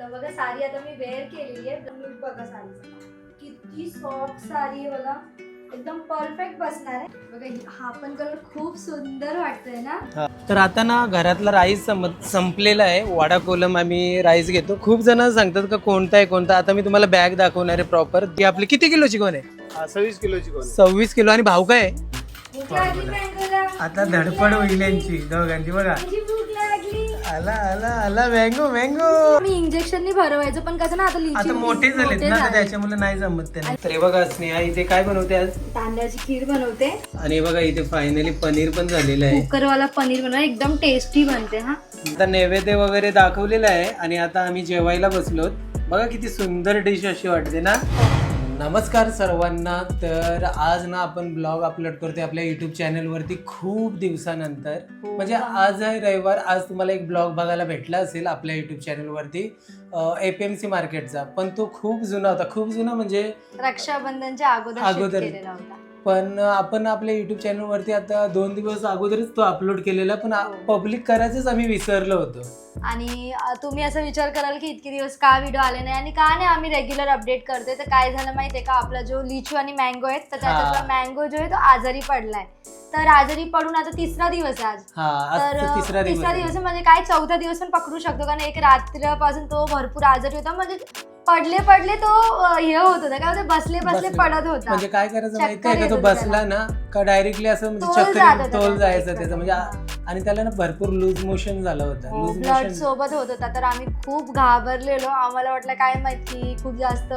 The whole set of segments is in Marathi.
तर बघा साडी आता मी वेअर केलेली आहे. तर मी बघा साडी किती सॉफ्ट साडी आहे बघा. एकदम परफेक्ट बसणार आहे. बघा ही- हा पण कलर खूप सुंदर वाटतोय ना? तर आता ना घरातला राईस संपलेला आहे. वाडा कोलम आम्ही राईस घेतो. खूप जण सांगतात का कोणता आहे कोणता? आता मी तुम्हाला बॅग दाखवणार आहे प्रॉपर ती आपली किती किलोची कोण आहे? सव्वीस किलोची कोण सव्वीस किलो. आणि भाव काय आता धडपड होईल यांची दोघांची बघा. लागली आला आला आला मँगो मँगो मी इंजेक्शननी भरवायचं पण कसं ना आता लिची आता मोठे झालेत ना तर त्याच्यामुळे नाही जमत त्यांना. तर हे बघा स्नेहा इथे काय बनवते आज? तांदळाची खीर बनवते. आणि हे बघा इथे फायनली पनीर पण झालेलं आहे. कुकरवाला पनीर बनवा एकदम टेस्टी बनते हा. आता नैवेद्य वगैरे दाखवलेलं आहे आणि आता आम्ही जेवायला बसलोत. बघा किती सुंदर डिश अशी वाटते ना. नमस्कार सर्वांना. तर आज ना आपण ब्लॉग अपलोड करतोय आपल्या युट्यूब चॅनलवरती खूप दिवसानंतर. म्हणजे आज आहे रविवार आज तुम्हाला एक ब्लॉग बघायला भेटला असेल आपल्या युट्यूब चॅनलवरती ए पी एम सी मार्केटचा पण तो खूप जुना होता. खूप जुना म्हणजे रक्षाबंधनच्या अगोदर अगोदर. पण आपण आपल्या युट्यूब चॅनलवरती आता दोन दिवस अगोदरच तो अपलोड केलेला पण हो. पब्लिक करायचंच आम्ही विसरलो होतो. आणि तुम्ही असा विचार कराल की इतके दिवस का व्हिडिओ आले नाही? आणि का नाही आम्ही रेग्युलर अपडेट करतोय? तर काय झालं माहितीये का? आपला जो लिचू आणि मँगो आहेत तर त्याच्यातला मँगो जो आहे तो आजारी पडलाय. तर आजारी पडून आता तिसरा दिवस आहे आज. हा तर तिसरा दिवस आहे. आहे म्हणजे काय? चौथा दिवस पण पकडू शकतो कारण एक रात्रीपासून तो भरपूर आजारी होता. म्हणजे पडले पडले तो हे होत होता. काय होतं? बसले बसले बसले. पडत होता. म्हणजे काय करायचं चक्कर माहितीये का? येत तो होती बसला ना का डायरेक्टली असं तोल म्हणजे जात चक्कर होता तोल त्याचा जायचं त्याचं. म्हणजे आ- आणि त्याला ना भरपूर लूज मोशन झालं होतं. लूज ब्लड मोशन सोबत होत होता. तर आम्ही खूप घाबरलेलो. आम्हाला वाटलं काय माहिती खूप जास्त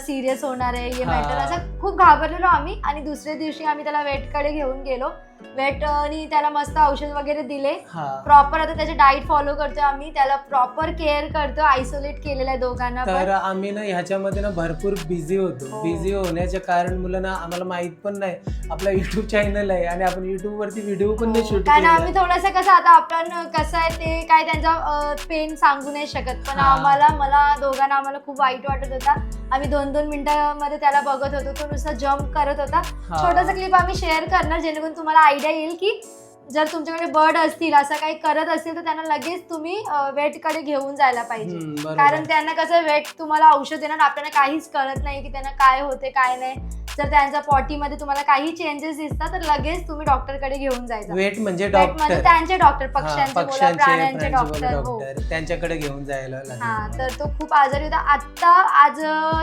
सिरियस होणार आहे हे हा. मॅटर असं खूप घाबरलेलो आम्ही. आणि दुसऱ्या दिवशी आम्ही त्याला वेटकडे घेऊन गेलो. वेटनी त्याला मस्त औषध वगैरे दिले. हा. प्रॉपर आता त्याचे डाईट फॉलो करतो आम्ही. त्याला प्रॉपर केअर करतो आयसोलेट केलेलं आहे दोघांना तर पण आम्ही ना ह्याच्यामध्ये ना भरपूर बिझी होतो. हो. बिझी होण्याच्या कारण मुलं ना आम्हाला माहीत पण नाही. आपला युट्यूब चॅनल आहे आणि आपण युट्यूब वरती व्हिडिओ पण नाही शूट हो. कारण आम्ही थोडंसं कसं आता आपण कसं आहे ते काय त्यांचा पेन सांगू नाही शकत. पण हा. आम्हाला मला दोघांना आम्हाला खूप वाईट वाटत होता. आम्ही दोन दोन मिनिटांमध्ये त्याला बघत होतो. तो नुसता जम्प करत होता. छोटासा क्लिप आम्ही शेअर करणार जेणेकरून तुम्हाला आयडिया येईल की जर तुमच्याकडे बर्ड असतील असं काही करत असतील तर त्यांना लगेच तुम्ही वेटकडे घेऊन जायला पाहिजे. कारण त्यांना कसं वेट तुम्हाला औषध देणार आपल्याला काहीच कळत नाही की त्यांना काय होते काय नाही. जर त्यांच्या पॉटीमध्ये तुम्हाला काही चेंजेस दिसतात तर लगेच तुम्ही डॉक्टरकडे घेऊन जायचं. वेट म्हणजे Vet म्हणजे डॉक्टर त्यांचे डॉक्टर पक्ष्यांचे बोला, प्राण्यांचे डॉक्टर हो. डॉक्टर त्यांच्याकडे घेऊन जायला हा तर तो खूप आजारी होता. आता आज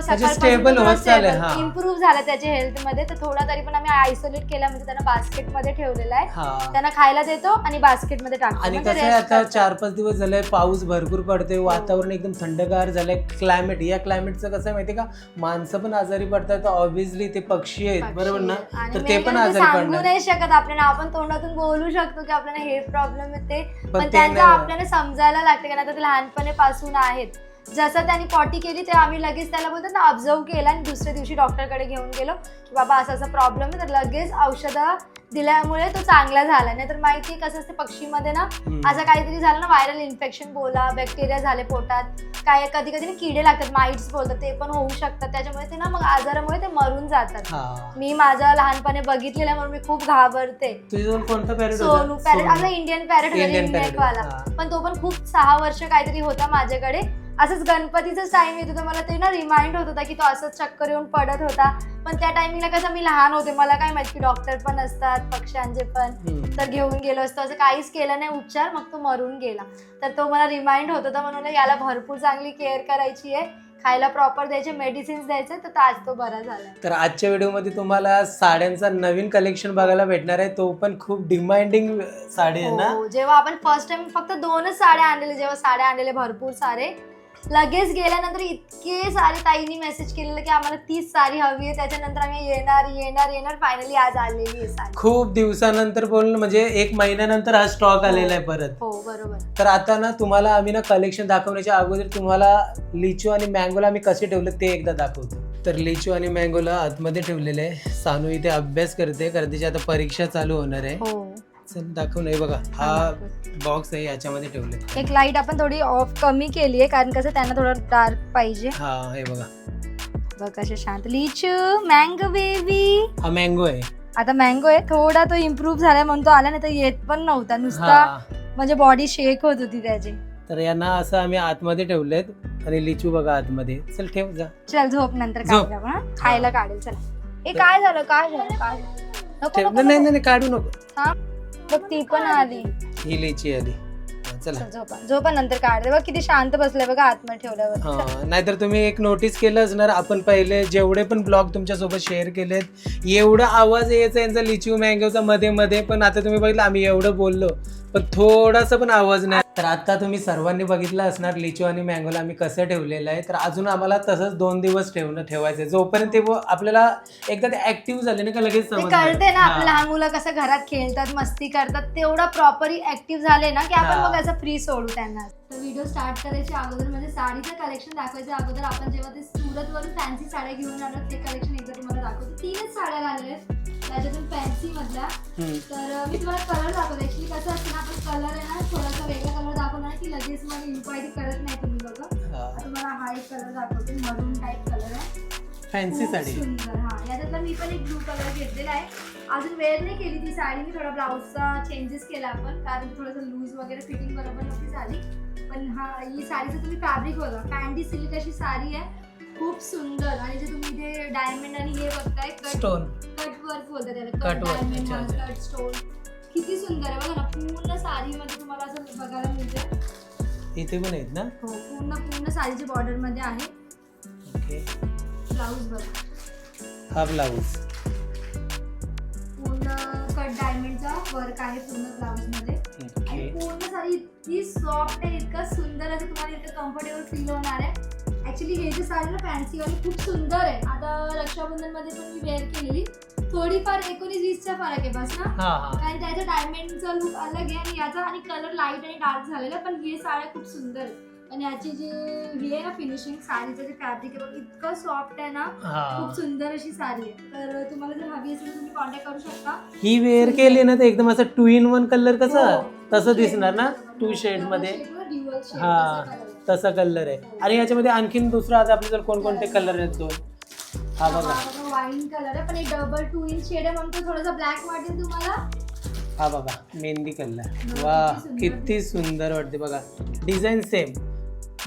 म्हणजे हा. इम्प्रूव्ह झाला त्याच्या हेल्थमध्ये. तर थोडा तरी पण आम्ही आयसोलेट केला म्हणजे त्यांना बास्केटमध्ये ठेवलेला आहे. हा. त्यांना खायला देतो आणि बास्केटमध्ये टाकतो. आणि म्हणजे कसं आहे आता. चार पाच दिवस झाले पाऊस भरपूर पडतोय वातावरण एकदम थंडगार झालंय. क्लायमेट या क्लायमेटचं कसं माहितीये का? माणसं पण आजारी पडतात. ऑब्विसली ते पक्षी आहेत बरोबर ना? आणि तर ते पण म्हणजे आजारी सांगू पडणार. नाही शकत आपल्याला. आपण तोंडातून बोलू शकतो की आपल्याला हे प्रॉब्लेम येते पण पण ते त्यांचं नाही. आपल्याला समजायला लागते कारण आता ते लहानपणीपासून आहेत. जसं त्यांनी पॉटी केली ते आम्ही लगेच त्याला बोलतो ना ऑब्झर्व केला आणि दुसऱ्या दिवशी डॉक्टरकडे घेऊन गेलो. की बाबा असा असा प्रॉब्लेम आहे. तर लगेच औषधं दिल्यामुळे तो चांगला झाला. नाही तर माहिती आहे कसं असते पक्षीमध्ये ना. असं काहीतरी झालं ना व्हायरल इन्फेक्शन बोला बॅक्टेरिया झाले पोटात. काय कधी कधी ना किडे लागतात माइट्स बोलतात ते पण होऊ शकतात. त्याच्यामुळे ते ना मग आजारामुळे ते मरून जातात. मी माझ्या लहानपणी बघितलेलं आहे म्हणून मी खूप घाबरते. सोनू पॅरेट आपला इंडियन पॅरेट वाला. पण तो पण खूप सहा वर्ष काहीतरी होता माझ्याकडे. असंच गणपतीचाच टाइम येत होता. मला ते ना रिमाइंड होत होता की तो असंच चक्कर येऊन पडत होता. पण त्या टायमिंगला कसं मी लहान होते. मला काय माहिती की डॉक्टर पण असतात पक्ष्यांचे पण. तर घेऊन गेलो असतो. असं काहीच केलं नाही. उपचार मग तो मरून गेला. तर तो मला रिमाइंड होत होता. म्हणून याला भरपूर चांगली केअर करायची आहे. खायला प्रॉपर द्यायचे मेडिसिन्स द्यायचे. तर आज तो बरा झाला. तर आजच्या व्हिडिओमध्ये तुम्हाला साड्यांचा नवीन कलेक्शन बघायला भेटणार आहे. तो पण खूप डिमांडिंग साडी आहे ना? हो जेव्हा आपण फर्स्ट टाइम फक्त दोनच साड्या आणलेले जेव्हा साड्या आणलेले भरपूर सारे लगेच गेल्यानंतर इतके सारे ताईंनी मेसेज केलेलं की आम्हाला तीच साडी हवी आहे. त्याच्यानंतर आम्ही येणार येणार येणार. फायनली आज आलेली आहे साडी खूप दिवसानंतर बोलणं म्हणजे एक महिन्यानंतर हा स्टॉक आलेला आहे परत. हो बरोबर. तर आता ना तुम्हाला आम्ही ना कलेक्शन दाखवण्याच्या अगोदर तुम्हाला लिचू आणि मँगोला आम्ही कसे ठेवले ते एकदा दाखवतो. तर लिचू आणि मँगोला आतमध्ये ठेवलेले आहे. सानू इथे अभ्यास करते कारण तिची आता परीक्षा चालू होणार आहे. हो. चल दाखव नाही बघा हा बॉक्स आहे याच्यामध्ये ठेवले एक लाइट आपण थोडी ऑफ कमी केली आहे कारण कसं त्यांना थोडं डार्क पाहिजे. हा हे बघा. बघ कसे शांत. लिचू मँगो बेबी हा मँगो आहे. आता मँगो आहे थोडा तो इम्प्रूव्ह झालाय म्हणून तो आला नाही तर येत पण नव्हता. नुसता म्हणजे बॉडी शेक होत होती त्याची. तर यांना असं आम्ही आतमध्ये ठेवलेत. आणि लिचू बघा आतमध्ये. चल ठेव जा. चल झोप नंतर झोप. काढूया आपण, हा? खायला काढेल चला. ए काय झालं काय झालं काय झालं? नको ठेव. नको, नाही. नाही, काढू नको. हा? बघ ती पण आली. ही लिची आली. चला. झोपा. झोपा नंतर काढते बघ किती शांत बसलाय बघा आतमध्ये ठेवल्यावर. हा नाहीतर तुम्ही एक नोटीस केलं असणार. आपण पहिले जेवढे पण ब्लॉग तुमच्यासोबत शेअर केलेत एवढा आवाज यायचा यांचा लिचू मँगोचा मध्ये मध्ये. पण आता तुम्ही बघितलं आम्ही एवढं बोललो. पण थोडासा पण आवाज नाही तर आता तुम्ही सर्वांनी बघितलं असणार लिचू आणि मँगोला आम्ही कसं ठेवलेलं आहे तर अजून आम्हाला तसंच दोन दिवस ठेवणं ठेवायचं आहे. जोपर्यंत ते व- आपल्याला एकदा ते ऍक्टिव्ह झाले ना का लगेच ते समजणार. कळते ना आपल्या हा. लहान मुलं कसं घरात खेळतात मस्ती करतात तेवढा प्रॉपरली ऍक्टिव्ह झाले ना की आपण हा. मग असं फ्री सोडू त्यांना तर व्हिडिओ स्टार्ट करायच्या अगोदर म्हणजे साडीचं कलेक्शन दाखवायच्या अगोदर आपण जेव्हा ते सुरत वरून फॅन्सी साड्या घेऊन आलो ते कलेक्शन एकदा तुम्हाला दाखवतो तीनच साड्या घालले त्याच्यातून फॅन्सी हम्म. तर मी तुम्हाला कलर दाखवतो. ऍक्च्युली कसं असतं ना आपण कलर आहे ना थोडासा वेगळा कलर दाखवला की लगेच मग इन्क्वायरी करत नाही तुम्ही बघा हा. तुम्हाला हा एक कलर दाखवते मरून टाईप कलर आहे. फॅन्सी साडी. सुंदर हा. याच्यातला मी पण एक ब्लू कलर घेतलेला आहे. अजून वेअर नाही केली ती साडी मी थोडा ब्लाऊजचा चेंजेस केला आपण. कारण थोडंसं लूज वगैरे फिटिंग बरोबर नव्हती झाली. पण हा ही साडीचं तुम्ही फॅब्रिक बघा कॅन्डी सिल्क अशी साडी आहे. खूप सुंदर. आणि जे तुम्ही इथे डायमंड आणि हे बघताय कट स्टोन कट वर्क बोलतात त्याला. Cut कट work, डायमंड अच्छा, अच्छा. कट स्टोन किती सुंदर आहे बघा ना. पूर्ण साडीमध्ये तुम्हाला असं बघायला मिळते. इथे पण आहेत ना? हो पूर्ण पूर्ण साडीच्या बॉर्डरमध्ये आहे. ओके. ब्लाऊज बघा. हा ब्लाऊज पूर्ण कट डायमंडचा वर्क आहे पूर्ण ब्लाऊजमध्ये. आणि ओके पूर्ण साडी इतकी सॉफ्ट आहे इतकं सुंदर असं तुम्हाला इतकं कम्फर्टेबल फील होणार आहे. ऍक्च्युली हे जे साडी ना फॅन्सी वाली खूप सुंदर आहे. आता रक्षाबंधनमध्ये पण मी वेअर केलेली. थोडीफार एकोणीस वीसचा फरक आहे बस ना? हा हा. कारण त्याचा डायमंडचा लुक अलग आहे आणि याचा आणि कलर लाइट आणि डार्क झालेला पण हे साड्या खूप सुंदर आहे आणि याची जी हे आहे ना फिनिशिंग साडीचं जे फॅब्रिक आहे बघ, इतकं सॉफ्ट आहे ना खूप सुंदर अशी साडी आहे. तर तुम्हाला जर हवी असेल तर तुम्ही कॉन्टॅक्ट करू शकता. ही वेअर केली ना तर एकदम असं टू इन वन कलर कसं? हो. तसं दिसणार ना. टू शेडमध्ये. हा. तसा कलर आहे. आणि याच्यामध्ये आणखीन दुसरा आता आपल्याला कोणकोणते कलर आहेत दोन? हा बघा. वाईन कलर आहे पण एक डबल टू इंच शेड आहे म्हणून तो थोडासा ब्लॅक वाटेल तुम्हाला. हा बघा मेहंदी कलर वा. किती सुंदर वाटते बघा. डिझाईन सेम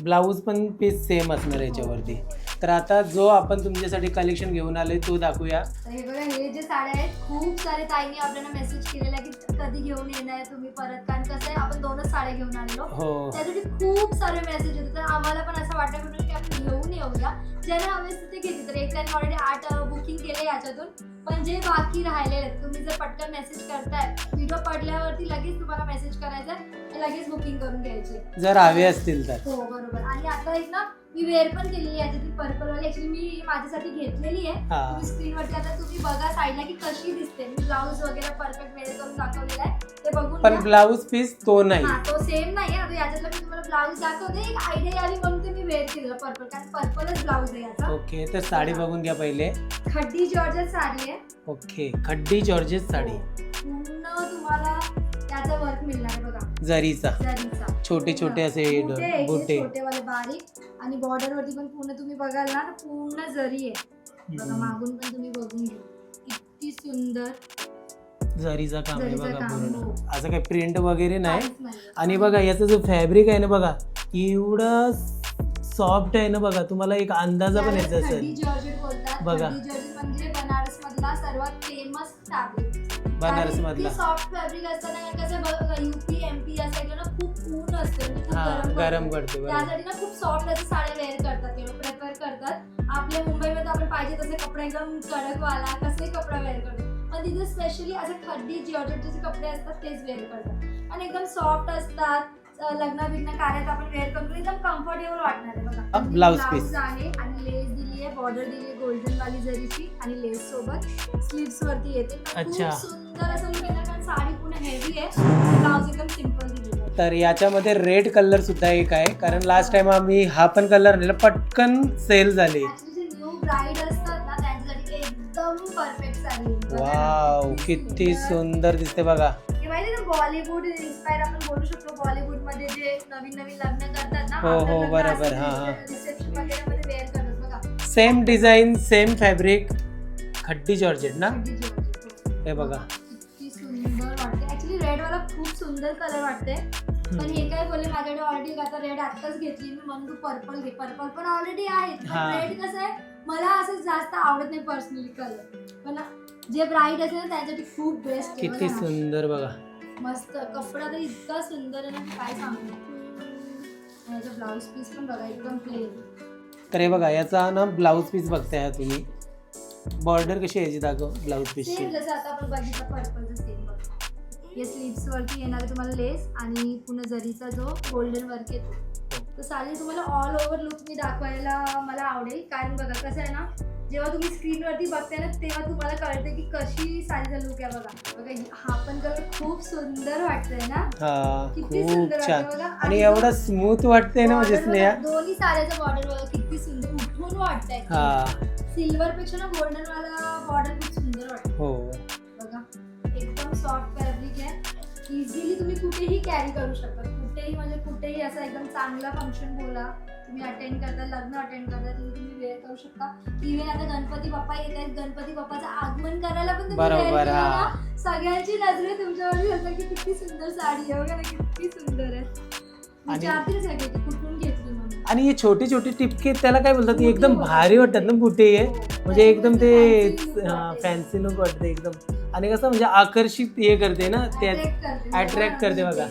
ब्लाऊज पण पीस सेम असणार याच्यावरती. तर आता जो आपण तुमच्यासाठी कलेक्शन घेऊन आलोय तो दाखवूया. तर हे बघा हे जे साड्या आहेत खूप सारे ताईंनी आपल्याला मेसेज केलेला की कधी घेऊन येणार तुम्ही परत. कारण कसं आहे आपण दोनच साड्या घेऊन आलेलो. हो. त्यासाठी खूप सारे मेसेज होते तर आम्हाला पण असं वाटत म्हणून की आपण घेऊन येऊया. ज्यांना हवे असते ते घेते तर एक त्यांनी ऑलरेडी आठ बुकिंग केले याच्यातून. पण जे बाकी राहिलेले आहेत तुम्ही जर पटकन मेसेज करताय व्हिडिओ पडल्यावरती लगेच तुम्हाला मेसेज करायचा आहे. लगेच बुकिंग करून घ्यायची. जर हवे असतील तर. हो बरोबर. आणि आता एक ना मी वेअर पण केली याच्यातली पर्पल वाली. ऍक्च्युली मी माझ्यासाठी घेतलेली आहे. हा. तुम्ही स्क्रीनवरती आता तुम्ही बघा साईडला की कशी दिसते. मी ब्लाऊज वगैरे परफेक्ट वेअर करून दाखवलेला आहे. ते बघून पण घ्या. ब्लाऊज पीस तो नाही. हा तो सेम नाही आता याच्यातला मी तुम्हाला ब्लाऊज दाखवते. एक आयडिया आली म्हणून ते मी वेअर केलेलं पर्पल कारण पर्पलच ब्लाऊज आहे याचा. ओके तर साडी बघून घ्या पहिले. खड्डी जॉर्जेट साडी आहे. Okay khaddi georgette sari. पूर्ण तुम्हाला त्याचा वर्क मिळणार आहे बघा. जरीचा. जरीचा. छोटे छोटे असे बुटे छोटे वाले बारीक. आणि बॉर्डर वरती पण पूर्ण तुम्ही बघाल ना पूर्ण जरी आहे. बघा. मागून पण तुम्ही बघून घ्या. किती सुंदर. जरीचा काम आहे बघा पूर्ण. हो. असं काही प्रिंट वगैरे नाही. आणि बघा याचं जो फॅब्रिक आहे ना बघा एवढं सॉफ्ट आहे ना बघा. तुम्हाला एक अंदाजा पण येत असेल. बघा. म्हणजे बनारस मधला सर्वात फेमस फॅब्रिक बनारस मधला सॉफ्ट फॅब्रिक असताना कसं बघ युपी एमपी या साईडला ना खूप ऊन असतं म्हणजे गरम. करते त्यासाठी ना खूप सॉफ्ट असे साड्या वेअर करतात ते प्रेफर करतात. आपल्या मुंबईमध्ये आपण पाहिजे तसे कपडे एकदम कडक वाला कसे कपडे वेअर करतो. पण तिथे स्पेशली असे खड्डी जॉर्जेटचे जे कपडे असतात तेच वेअर करतात. आणि एकदम सॉफ्ट असतात लग्न बिग्न कार्यात आपण वेअर करतो एकदम कम्फर्टेबल वाटणार आहे बघा. piece. आहे आणि लेस दिली आहे बॉर्डर दिली आहे गोल्डन वाली जरीची आणि लेस सोबत. स्लीव्स वरती येते खूप. सुंदर असं लुक येतं कारण साडी पुन्हा हेवी आहे. ब्लाऊज एकदम सिंपल दिलेलं आहे तर याच्यामध्ये रेड कलर सुद्धा एक आहे कारण लास्ट टाइम आम्ही हा पण कलर आणलेला पटकन सेल झाली. ऍक्च्युली जे न्यू ब्राईड असतात ना त्यांच्यासाठी एकदम परफेक्ट साडी. आहे. बघा ना, वाव किती सुंदर दिसते बघा. हे माहिती ना बॉलिवूड इन्स्पायर आपण बोलू शकतो बॉलिवूडमध्ये जे नवीन नवीन लग्न करतात ना हो, हो, बरोबर, हा, हा. रिसेप्शन वगैरे मध्ये वेअर करतात बघा. सेम डिझाईन सेम फॅब्रिक खड्डी जॉर्जेट ना. हे बघा. सुंदर वाटते. ऍक्च्युली रेड वाला खूप सुंदर कलर वाटते. पण हे काय बोलले माझ्याकडे ऑलरेडी आता रेड आत्ताच घेतली. मी म्हणून तू पर्पल घे. पर्पल पण ऑलरेडी आहे. रेड कसं आहे मला असं जास्त आवडत नाही पर्सनली कलर पण जे ब्राईट असेल त्यासाठी खूप बेस्ट किती. सुंदर बघा. मस्त. कपडा तर इतका सुंदर आहे ना काय सांगू? याचा ब्लाऊज पीस पण बघा एकदम प्लेन तर हे बघा याचा ना ब्लाऊज पीस बघताय तुम्ही. बॉर्डर कशी यायची दाखव ब्लाऊज सेम जसं आता आपण बघितलं पर्पलचं सेम बघा हे स्लीव्स वरती येणार आहे तुम्हाला लेस आणि पुन्हा जरीचा जो गोल्डन वर्क येतो. तर साडी तुम्हाला ऑल ओव्हर लुक मी दाखवायला मला आवडेल. कारण बघा कसं आहे ना जेव्हा तुम्ही स्क्रीनवरती बघताय ना तेव्हा तुम्हाला कळते की कशी साडीचा लुक आहे बघा. बघा ही- पण कलर खूप सुंदर वाटतंय ना? हा किती सुंदर बघा. आणि एवढा स्मूथ वाटते ना म्हणजे स्नेहा? दोन्ही साड्याचं बॉर्डर बघा किती सुंदर. उठून वाटतंय. हा. सिल्वर पेक्षा ना गोल्डन वाला बॉर्डर खूप सुंदर वाटतं हो. एकदम सॉफ्ट फॅब्रिक आहे. इझिली तुम्ही कुठेही कॅरी करू शकता. कुठेही म्हणजे कुठेही असं एकदम चांगला फंक्शन बोला तुम्ही अटेंड करता लग्न अटेंड करता तिथे तुम्ही वेअर करू शकता. इव्हन आता गणपती बाप्पा येत आहेत गणपती बाप्पाचं आगमन करायला पण तुम्ही सगळ्यांची नजरे तुमच्यावर की किती सुंदर साडी आहे ना किती सुंदर आहे. आणि हे छोटे छोटे टिपके त्याला काय बोलतात एकदम भारी वाटतात ना बुटे हे म्हणजे एकदम ते. फॅन्सी लुक वाटते एकदम. आणि कसं म्हणजे आकर्षित हे करते ना करते. attract करते बघा.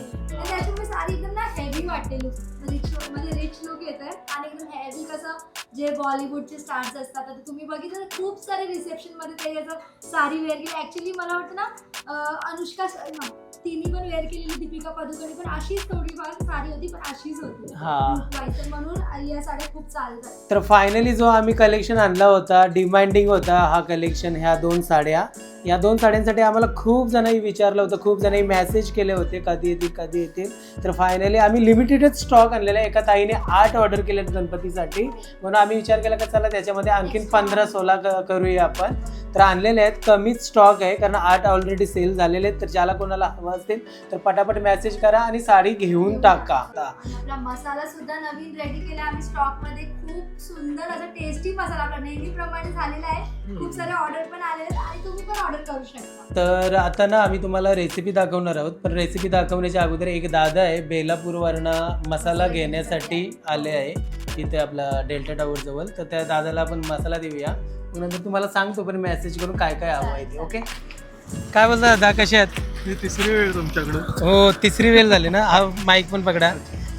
हेवी वाटते लुक रिच म्हणजे रिच लुक येत आहे आणि एकदम हेवी कसं जे बॉलिवूडचे स्टार्स असतात. आता तुम्ही बघितलं खूप सारे रिसेप्शनमध्ये ते याचं साडी वेअर केली. ऍक्च्युली मला वाटतं ना अनुष्का श- हा, तिने पण वेअर केलेली दीपिका पदुकोणे पण अशीच थोडीफार साडी होती पण अशीच होती. हा. तर म्हणून या साड्या खूप चालतात. तर फायनली जो आम्ही कलेक्शन आणला होता डिमांडिंग होता हा कलेक्शन ह्या दोन साड्या. या दोन साड्यांसाठी आम्हाला खूप जणांनी विचारलं होतं खूप जणांनी मेसेज केले होते कधी येतील कधी येतील. तर फायनली आम्ही लिमिटेडच स्टॉक आणलेला आहे. एका ताईने आठ ऑर्डर केले गणपतीसाठी. म्हणून आम्ही विचार केला का चला त्याच्यामध्ये आणखीन पंधरा सोळा क- करूया आपण. तर आणलेले आहेत. कमीच स्टॉक आहे कारण आठ ऑलरेडी सेल झालेले आहेत. तर ज्याला कोणाला हवं असेल तर पटापट मेसेज करा आणि साडी घेऊन टाका. आपला मसाला सुद्धा नवीन रेडी केला आम्ही स्टॉकमध्ये खूप सुंदर असा टेस्टी मसाला आपला नेहमीप्रमाणे झालेला आहे. खूप सारे ऑर्डर पण आलेले आहेत आणि तुम्ही पण ऑर्डर करू शकता. तर आता ना आम्ही तुम्हाला रेसिपी दाखवणार आहोत. पण रेसिपी दाखवण्याच्या अगोदर एक दादा आहे बेलापूरवरनं मसाला घेण्यासाठी आले आहे. इथे आपला डेल्टा टावर जवळ. तर त्या दादाला आपण मसाला देऊया. नंतर तुम्हाला सांगतो पण मेसेज करून काय काय हवं आहे ते ओके काय बोलता दादा कसे आहेत? ही तिसरी वेळ तुमच्याकडं हो तिसरी वेळ झाली ना? हा माईक पण पकडा.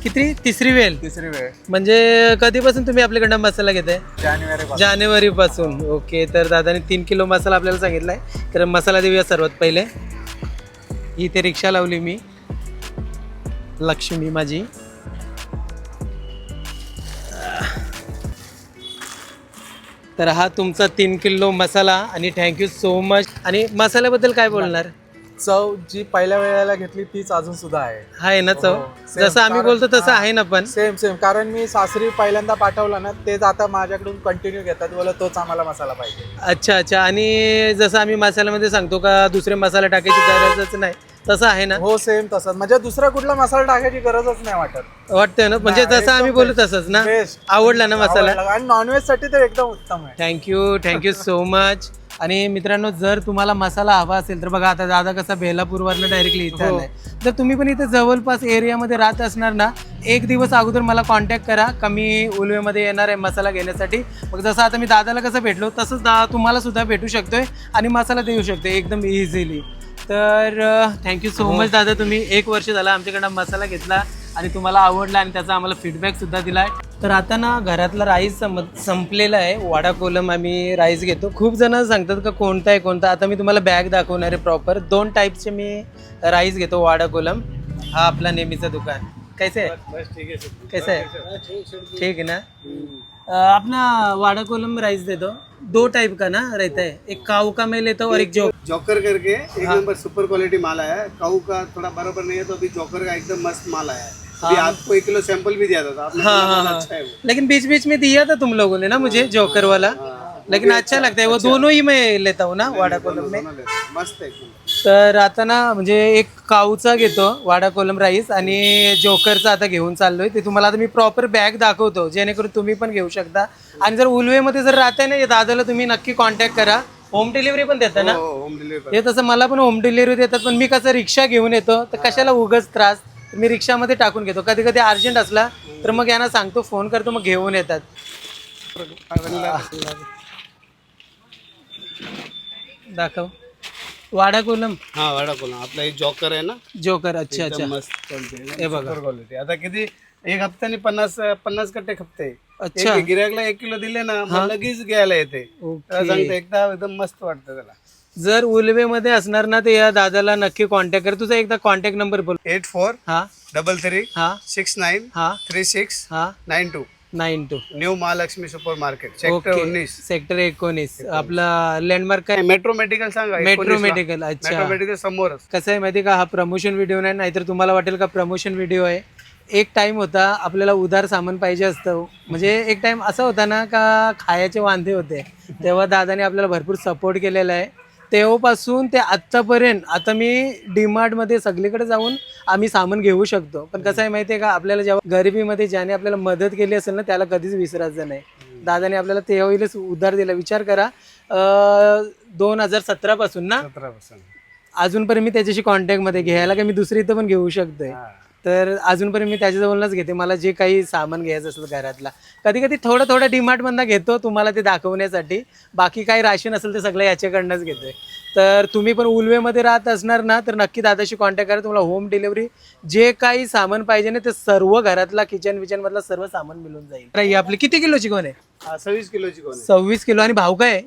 किती? तिसरी वेळ? तिसरी वेळ. म्हणजे कधीपासून तुम्ही आपल्याकडनं मसाला घेताय? जानेवारी जानेवारी पासून ओके तर दादाने तीन किलो मसाला आपल्याला सांगितलाय. तर मसाला देऊया सर्वात पहिले. इथे रिक्षा लावली मी. लक्ष्मी माझी. तर हा तुमचा तीन किलो मसाला आणि थँक्यू सो मच आणि मसाल्याबद्दल काय बोलणार? चव जी पहिल्या वेळेला घेतली तीच अजून सुद्धा आहे. आहे ना चव? हो. जसं आम्ही बोलतो तसं. आहे ना पण. सेम सेम कारण मी सासरी पहिल्यांदा पाठवला ना तेच आता माझ्याकडून कंटिन्यू घेतात. बोला तोच आम्हाला मसाला पाहिजे. अच्छा अच्छा. आणि जसं आम्ही मसाल्यामध्ये सांगतो का दुसरे मसाले टाकायची गरजच नाही. तसं आहे ना? हो सेम तसंच. म्हणजे दुसरा कुठला मसाला टाकायची गरजच नाही वाटत. वाटतंय ना? म्हणजे नाही, जसं आम्ही एकदम बोलू. तसंच ना? Best. आवडला ना मसाला? आवडला. आणि नॉनव्हेजसाठी तर एकदम उत्तम आहे. थँक्यू थँक्यू सो मच आणि मित्रांनो जर तुम्हाला मसाला हवा असेल तर बघा आता दादा कसा बेलापूरवरनं डायरेक्टली इथे हो. आलाय. जर तुम्ही पण इथे जवळपास एरियामध्ये राहत असणार ना एक दिवस अगोदर मला कॉन्टॅक्ट करा. का मी उलवेमध्ये येणार आहे मसाला घेण्यासाठी. मग जसं आता मी दादाला कसं भेटलो तसंच दा तुम्हाला सुद्धा भेटू शकतोय आणि मसाला देऊ शकतोय एकदम इझिली तर थँक्यू सो मच दादा. तुम्ही एक वर्ष झाला आमच्याकडनं मसाला घेतला आणि तुम्हाला आवडला आणि त्याचा आम्हाला फीडबॅक सुद्धा दिला तर आता ना घरातला राईस सम संपलेला आहे. वाडा कोलम आम्ही राईस घेतो. खूप जण सांगतात का कोणता आहे कोणता? आता मी तुम्हाला बॅग दाखवणार आहे प्रॉपर दोन टाईपचे मी राईस घेतो वाडा कोलम. हा आपला नेहमीचं दुकान. कैसे? आहे कैसे? आहे ठीक है ना? अपना वाडा कोलम राइस दे दो। दो टाइप का ना रहता है। एक काऊ का मैं लेता हूँ और एक जो जॉकर करके एक हाँ। नंबर सुपर क्वालिटी माल आया है। काऊ का थोड़ा बराबर नहीं है तो अभी जॉकर का एकदम मस्त माल आया है। अभी हाँ। आपको एक किलो सैंपल भी दिया था आपने हाँ हाँ हाँ। अच्छा है वो। लेकिन बीच बीच में दिया था तुम लोगों ने ना मुझे जोकर वाला। लेकिन अच्छा लगता है। वो दोनों ही मैं लेता हूँ ना वाडा कोलम में। मस्त है तर आता ना म्हणजे एक काऊचा घेतो वाडा कोलम राईस आणि जोकरचा आता घेऊन चाललोय. ते तुम्हाला आता मी प्रॉपर बॅग दाखवतो जेणेकरून तुम्ही पण घेऊ शकता. आणि जर उलवेमध्ये जर राहताय ना या दादाला तुम्ही नक्की कॉन्टॅक्ट करा. होम डिलिव्हरी पण देता ना? हो होम डिलीवरी हे तसं मला पण होम डिलिव्हरी देतात पण मी कसं रिक्षा घेऊन येतो तर कशाला उगच त्रास? तर मी रिक्षामध्ये टाकून घेतो. कधी कधी अर्जंट असला तर मग यांना सांगतो फोन करतो मग घेऊन येतात. दाखव. वाडा कोलम हा वाडा कोला आपला हे जॉकर आहे ना? जोकर अच्छा अच्छा एकदम मस्त चालते हे बघा. सुपर क्वालिटी आता किती एक हप्त्याने पन्नास पन्नास कट्टे खपते. अच्छा. एक गिऱ्हाईकला एक किलो दिले ना मग लगेच घ्यायला येते. त्याला सांगते एकदा एकदम मस्त वाटतं त्याला. जर उलवेमध्ये असणार ना तर या दादाला नक्की कॉन्टॅक्ट कर. तुझा एकदा कॉन्टॅक्ट नंबर बोल. एट फोर हा. डबल थ्री हा. सिक्स नाईन हा. थ्री सिक्स हा. Nine two. Nine two. New Mahalaxmi super market sector उन्नीस सेक्टर एकोणीस. आपला लँडमार्क काय? मेट्रो मेडिकल सांगा मेट्रो मेडिकल अच्छा. मेट्रो मेडिकल समोरच. कसं आहे माहिती का? हा प्रमोशन व्हिडिओ नाही नाहीतर तुम्हाला वाटेल का प्रमोशन व्हिडिओ आहे? एक टाइम होता आपल्याला उधार सामान पाहिजे असतं. म्हणजे एक टाइम असा होता ना का खायचे वांदे होते. तेव्हा दादाने आपल्याला भरपूर सपोर्ट केलेला आहे. तेव्हापासून ते आत्तापर्यंत आता मी डीमार्टमध्ये सगळीकडे जाऊन आम्ही सामान घेऊ शकतो. पण कसं आहे माहिती आहे का आपल्याला जेव्हा गरिबीमध्ये ज्याने आपल्याला मदत केली असेल ना त्याला कधीच विसरायचं नाही. दादाने आपल्याला तेव्हाच उधार दिला. विचार करा दोन हजार ना सतरा पर्सेंट अजूनपर्यंत मी त्याच्याशी कॉन्टॅक्टमध्ये घ्यायला का मी दुसरी इथं पण घेऊ शकतोय. तर अजूनपर्यंत मी त्याच्याजवळच घेते. मला जे काही सामान घ्यायचं असेल घरातला. कधी कधी थोडं थोडं डिमार्टमधनं घेतो तुम्हाला ते दाखवण्यासाठी. बाकी काही राशन असेल ते सगळं याच्याकडनंच घेतोय. तर तुम्ही पण उलवेमध्ये राहत असणार ना तर नक्की दादाशी कॉन्टॅक्ट करा. तुम्हाला होम डिलिव्हरी जे काही सामान पाहिजे ना ते सर्व घरातला किचन विचन मधला सर्व सामान मिळून जाईल. तर ही आपली किती किलोची कोण आहे? हा सव्वीस किलोची कोण आहे? सव्वीस किलो. आणि भाव काय आहे?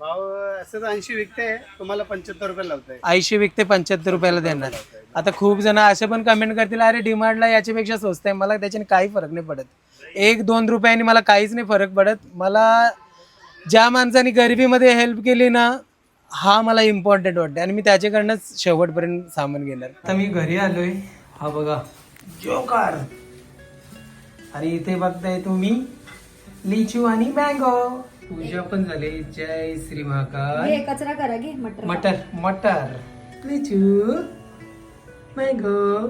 भाव असं ऐंशी विकते तुम्हाला पंच्याहत्तर रुपये लावताय. ऐंशी विकते पंच्याहत्तर रुपयाला देणार. आता खूप जण असे पण कमेंट करतील अरे डिमांडला याच्यापेक्षा स्वस्त आहे. मला त्याच्याने काही फरक नाही पडत. एक दोन रुपयांनी मला काहीच नाही फरक पडत. मला ज्या माणसाने गरिबीमध्ये हेल्प केली ना हा मला इम्पॉर्टंट वाटते आणि मी त्याच्याकडनंच शेवटपर्यंत सामान घेणार. आता मी घरी आलोय. हा बघा. जोकार आणि इथे बघताय तुम्ही लिचू आणि मँगो पूजा पण झाली. जय श्री महाकाल. हे कचरा करा घे मटर मटर मटर. लिचू मँगो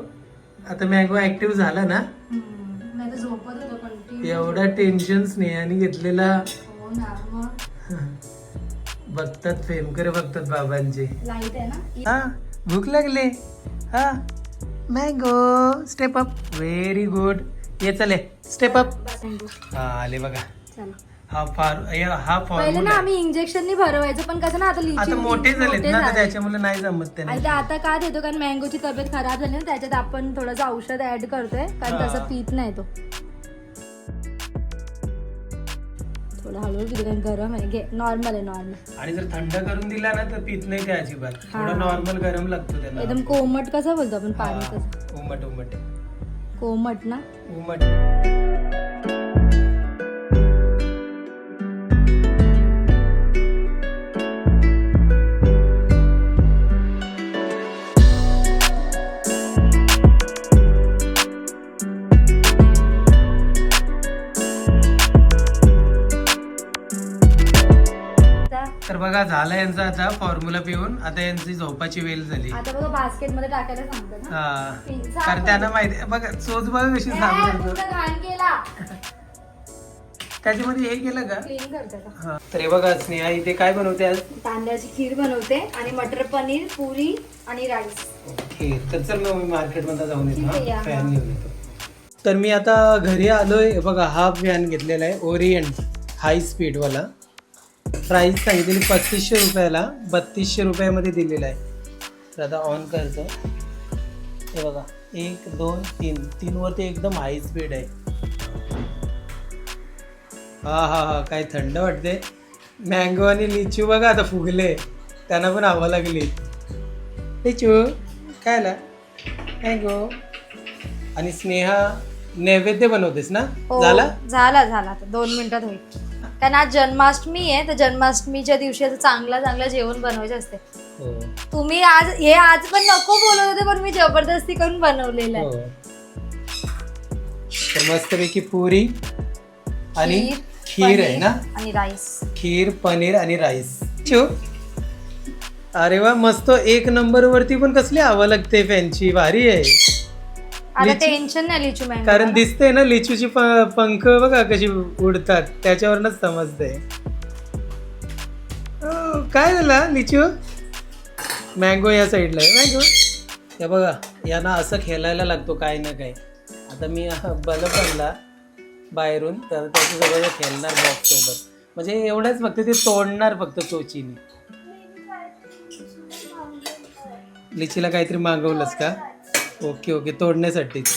आता मँगो ऍक्टिव्ह झाला ना? नाही तर झोपत होतो एवढा टेन्शन स्नेहाने घेतलेला. हो ना. बघतात फेमकर बघतात बाबांचे. लाइट आहे ना? हा भूक लागले. हा. Mango step up very good ये चले स्टेप अप. हा आले बघा. हा फार या- हा पहिले फॉर्म्युला ना आम्ही इंजेक्शननी भरवायचो पण कसं ना आता लिची आता मोठे झालेत ना तर झाले. त्याच्यामुळे नाही जमत त्याने आणि ते आता का देतो? कारण मँगोची तब्येत खराब झाली ना त्याच्यात आपण थोडंसं औषध ऍड करतोय कारण हा. तसं पित नाही तो. थोडं हळूहळू पितो कारण गरम आहे. घे नॉर्मल आहे नॉर्मल आणि जर थंड करून दिला ना तर पित नाही ते अजिबात. हा. थोडं नॉर्मल गरम लागतो त्याला एकदम कोमट कसं बोलतो आपण? पाणी कसं? उमट उमट कोमट ना? उमट बघा झाला यांचा आता फॉर्म्युला पिऊन. आता यांची झोपाची वेळ झाली. आता बघा बास्केटमध्ये टाकायला सांगतो ना. हा. पिझ्झा कारण त्यांना माहिती बघा चोच बघा कशी ए, साफ करतो तुझं घाण केला. त्याच्यामध्ये हे केलं का? क्लीन करते का हा. तर हे बघा स्नेहा इथे काय बनवते आज? तांदळाची खीर बनवते आणि मटर पनीर पुरी आणि राईस. ओके तर चल मग मी मार्केटमध्ये जाऊन येतो ठीक आहे, या. फॅन घेऊन येतो. तर मी आता घरी आलोय. हे बघा हा फॅन घेतलेला आहे ओरिएंट हाय स्पीडवाला प्राईस सांगितलेली पस्तीसशे रुपयाला बत्तीसशे रुपयामध्ये दिलेला आहे. तर आता ऑन करतो हे बघा एक दोन तीन. तीनवरती एकदम हाय स्पीड आहे. हा हा हा काय थंड वाटते मँगो आणि लिचू बघा आता फुगले. त्यांना पण हवा लागली. लिचू काय आला? मँगो आणि स्नेहा नैवेद्य बनवतेस ना? हो झाला? झाला झाला. दोन मिनिटात होईल. कारण आज जन्माष्टमी आहे तर जन्माष्टमीच्या दिवशी असं चांगलं चांगलं जेवण बनवायचे असते. हो. तुम्ही आज हे आज पण नको बोलत होते पण मी जबरदस्ती करून बनवलेलं हो. आहे तर मस्तपैकी पुरी आणि खीर, आहे ना? पनीर आणि राईस. खीर पनीर आणि राईस. छो. अरे वा मस्त एक नंबर वरती पण कसली हवा लागते फॅनची. भारी आहे. आता लिची- टेन्शन नाही लिचू मँगो कारण दिसते ना लिचूची प- पंख बघा कशी उडतात. त्याच्यावरच समजते काय झाला लिचू? मँगो या साईडला आहे. मँगो हे बघा यांना असं खेळायला लागतो काय ना काय आता मी हा बल्ब आणला बाहेरून तर त्याचं सगळं खेळणार बॉक्स सोबत. म्हणजे एवढंच फक्त ते तोडणार फक्त चोचीने. लिचीला काहीतरी मागवलंस का? Okay okay. तोडण्यासाठीच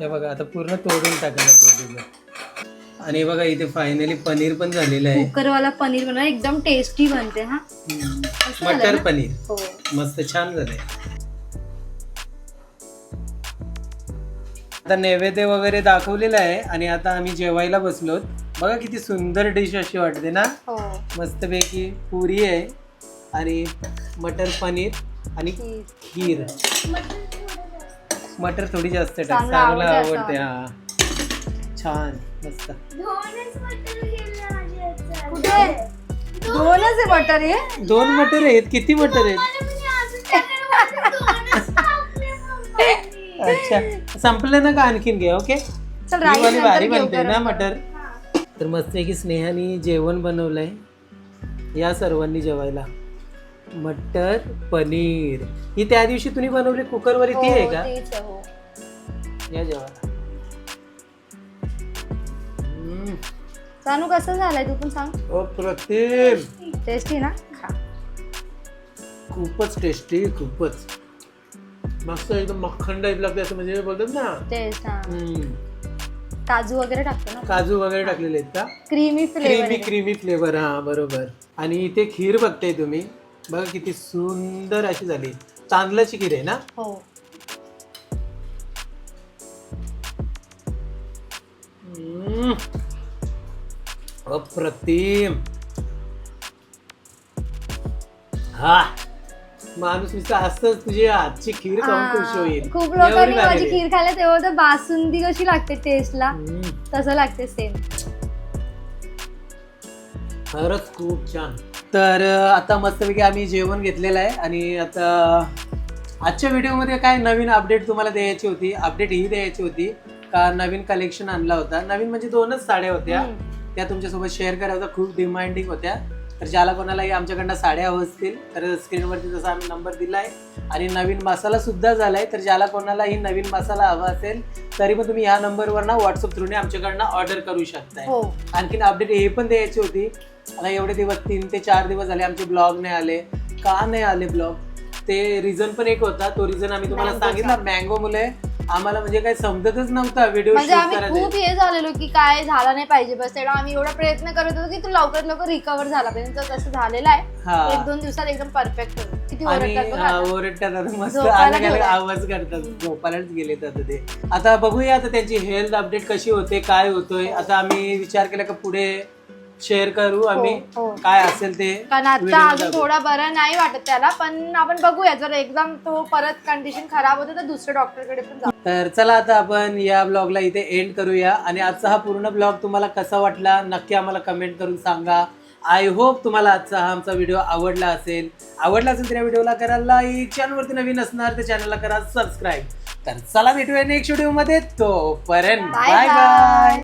हे बघा आता पूर्ण तोडून टाकणार चोचीचं आणि बघा इथे फायनली पनीर पण झालेलं आहे. कुकरवाला पनीर बनवा एकदम टेस्टी बनते हा. मटर? पनीर. हो. मस्त छान झालंय. आता नैवेद्य वगैरे दाखवलेलं आहे आणि आता आम्ही जेवायला बसलोत बघा किती सुंदर डिश अशी वाटते ना? हो. मस्तपैकी पुरी आहे आणि मटर पनीर आणि खीर. मटर थोडी जास्त टाक चांगलं चांगलं आवडते आवडते हा. छान मस्त. कुठे? दोनच आहे मटर हे? दोन मटर आहेत. किती मटर आहेत? अच्छा. संपलं ना का आणखीन घ्या ओके? चल ही वाली भारी बनते ना मटर. तर मस्त की स्नेहाने जेवण बनवलंय या सर्वांनी जेवायला. मटर पनीर. ही त्या दिवशी तुम्ही बनवली कुकरवर ती आहे हो, का? तेच आहे, हो. या जेवायला. हम्म, सानू कसं झालंय? तू पण सांग. अप्रतिम टेस्टी ना? खा. खूपच टेस्टी खूपच. मस्त एकदम मक्खन टाईप लागते असं म्हणजे बोलतात ना. टेस्ट हा. हम्म, काजू वगैरे टाकतो ना? काजू वगैरे टाकलेले आहेत का? Creamy creamy flavour creamy flavour हा बरोबर. आणि इथे खीर बघताय तुम्ही. बघा किती सुंदर अशी झाली. तांदळाची खीर आहे ना? हो. हम्म. अप्रतिम. हा. माणूस नुसतं असतच तुझी आजची खीर खाऊन खुश होईल. खूप एवढी लोकांनी भारी माझी आहे. खीर खायला तेव्हा तर बासुंदी कशी लागते टेस्टला हम्म. तसं लागते सेम खरंच खूप छान. तर आता मस्तपैकी आम्ही जेवण घेतलेलं आहे आणि आता आजच्या व्हिडिओमध्ये काय नवीन अपडेट तुम्हाला द्यायची होती अपडेट ही द्यायची होती का नवीन कलेक्शन आणला होता. नवीन म्हणजे दोनच साड्या होत्या. त्या तुमच्यासोबत शेअर करायच्या खूप डिमांडिंग होत्या. तर ज्याला कोणालाही आमच्याकडनं साड्या हवं असतील तर स्क्रीनवरती जसा आम्ही नंबर दिला आहे आणि नवीन मसाला सुद्धा झालाय तर ज्याला कोणालाही नवीन मसाला हवा असेल तरी पण तुम्ही ह्या नंबरवर ना व्हॉट्सअप थ्रूने आमच्याकडनं ऑर्डर करू शकताय. हो. आणखीन अपडेट हे पण द्यायची होती आता एवढे दिवस तीन ते चार दिवस झाले आमचे ब्लॉग नाही आले. का नाही आले ब्लॉग? ते रिझन पण एक होता. तो रिझन आम्ही तुम्हाला Mango सांगितला मँगो मुले आम्हाला म्हणजे काही समजतच नव्हता व्हिडिओ म्हणजे शूट आम्ही करायचे खूप हे झालेलो की काय झाला नाही पाहिजे बस. तेव्हा आम्ही एवढा प्रयत्न करत होतो की तो लवकरात लवकर रिकवर झाला पाहिजे. तर तसं झालेलं आहे. एक हा दोन दिवसात एकदम परफेक्ट होतो. किती आणि ओरडतात बघा आता. ओरडतात आता. मस्त झोपायला अलग अलग ठेवलंय. आवाज करतात. झोपायलाच आता ते. आता बघूया आता त्यांची हेल्थ अपडेट कशी होते काय होतोय. आता आम्ही विचार केला का पुढे शेअर करू आम्ही हो, हो. काय असेल ते कारण आता video अजून थोडा बरं नाही वाटत त्याला पण आपण बघूया. जर एकदम तो परत कंडिशन खराब होते तर दुसऱ्या डॉक्टरकडे पण जाऊ. तर चला आता आपण या ब्लॉगला इथे एंड करूया. आणि आजचा हा पूर्ण ब्लॉग तुम्हाला कसा वाटला नक्की आम्हाला कमेंट करून सांगा. आय होप तुम्हाला आजचा हा आमचा व्हिडिओ आवडला असेल. आवडला असेल तर या व्हिडिओला करा लाईक चॅनलवरती नवीन असणार तर चॅनलला करा सबस्क्राईब तर चला भेटूया नेक्स्ट व्हिडिओमध्ये. तोपर्यंत बाय bye. बाय